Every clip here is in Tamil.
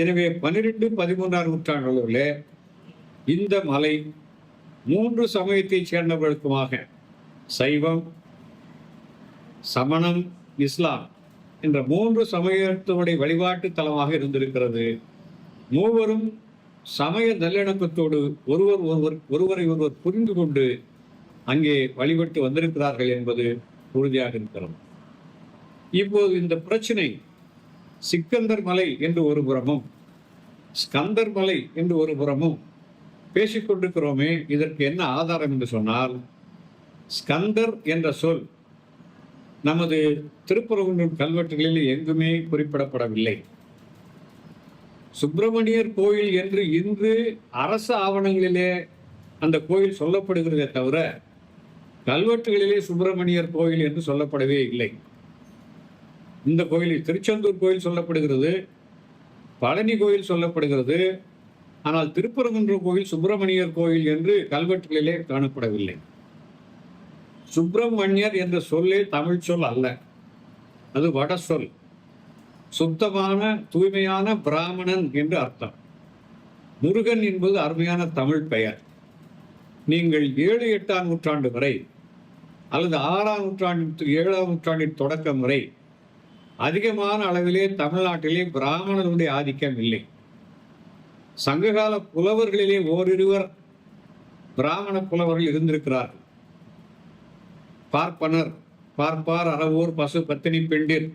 எனவே பன்னிரெண்டு பதிமூன்றாம் நூற்றாண்டுகளில் இந்த மலை மூன்று சமயத்தைச் சேர்ந்தவர்களுக்குமாக சைவம் சமணம் இஸ்லாம் என்ற மூன்று சமயத்தினுடைய வழிபாட்டு தலமாக இருந்திருக்கிறது. மூவரும் சமய நல்லிணக்கத்தோடு ஒருவர் ஒருவர் ஒருவரை ஒருவர் புரிந்து கொண்டு அங்கே வழிபட்டு வந்திருக்கிறார்கள் என்பது உறுதியாக இருக்கிறது. இப்போது இந்த பிரச்சனை சிக்கந்தர் மலை என்று ஒரு புறமும் ஸ்கந்தர் மலை என்று ஒரு புறமும் பேசிக்கொண்டிருக்கிறோமே இதற்கு என்ன ஆதாரம் என்று சொன்னால் ஸ்கந்தர் என்ற சொல் நமது திருப்பரங்குன்றம் கல்வெட்டுகளில் எங்குமே குறிப்பிடப்படவில்லை. சுப்பிரமணியர் கோயில் என்று இன்று அரசு ஆவணங்களிலே அந்த கோயில் சொல்லப்படுகிறதே தவிர கல்வெட்டுகளிலே சுப்பிரமணியர் கோயில் என்று சொல்லப்படவே இல்லை. இந்த கோயிலில் திருச்செந்தூர் கோயில் சொல்லப்படுகிறது பழனி கோயில் சொல்லப்படுகிறது. ஆனால் திருப்பரங்குன்ற கோயில் சுப்பிரமணியர் கோயில் என்று கல்வெட்டுகளிலே காணப்படவில்லை. சுப்பிரமணியர் என்ற சொல்லே தமிழ் சொல் அல்ல. அது வட சொல். சுத்தமான தூய்மையான பிராமணன் என்று அர்த்தம். முருகன் என்பது அருமையான தமிழ் பெயர். நீங்கள் ஏழு எட்டாம் நூற்றாண்டு வரை அல்லது ஆறாம் நூற்றாண்டின் ஏழாம் நூற்றாண்டின் தொடக்கம் வரை அதிகமான அளவிலே தமிழ்நாட்டிலே பிராமணர்களுடைய ஆதிக்கம் இல்லை. சங்ககால புலவர்களிலே ஓரிருவர் பிராமண புலவர்கள் இருந்திருக்கிறார்கள். பார்ப்பனர் பார்ப்பார் அறவோர் பசு பத்தினி பெண்டிர்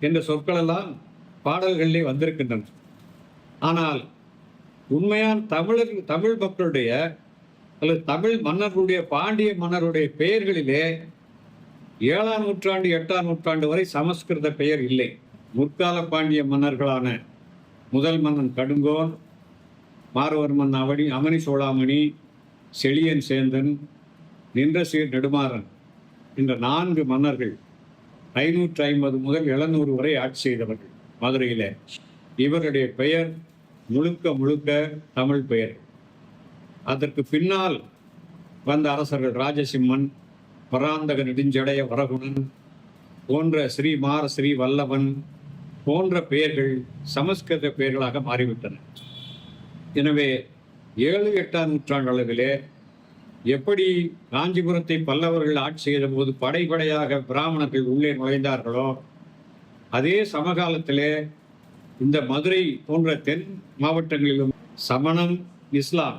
என்ற சொற்களெல்லாம் பாடல்களிலே வந்திருக்கின்றன. ஆனால் உண்மையான தமிழர் தமிழ் மக்களுடைய அல்லது தமிழ் மன்னர்களுடைய பாண்டிய மன்னருடைய பெயர்களிலே ஏழாம் நூற்றாண்டு எட்டாம் நூற்றாண்டு வரை சமஸ்கிருத பெயர் இல்லை. முற்கால பாண்டிய மன்னர்களான முதல் மன்னன் கடுங்கோன் மாரவர்மன் அவனி அமனி சோழாமணி செழியன் சேந்தன் நின்றசீர் நெடுமாறன் என்ற நான்கு மன்னர்கள் ஐநூற்றி ஐம்பது முதல் எழுநூறு வரை ஆட்சி செய்தவர்கள் மதுரையில். இவருடைய பெயர் முழுக்க முழுக்க தமிழ் பெயர். அதற்கு பின்னால் வந்த அரசர்கள் ராஜசிம்மன் பராந்தக நெடுஞ்சடைய வரகுணன் போன்ற ஸ்ரீ மார ஸ்ரீ வல்லவன் போன்ற பெயர்கள் சமஸ்கிருத பெயர்களாக மாறிவிட்டன. எனவே ஏழு எட்டாம் நூற்றாண்டு அளவிலே எப்படி காஞ்சிபுரத்தை பல்லவர்கள் ஆட்சி செய்த போது படைப்படையாக பிராமணர்கள் உள்ளே நுழைந்தார்களோ அதே சமகாலத்திலே இந்த மதுரை போன்ற தென் மாவட்டங்களிலும் சமணம் இஸ்லாம்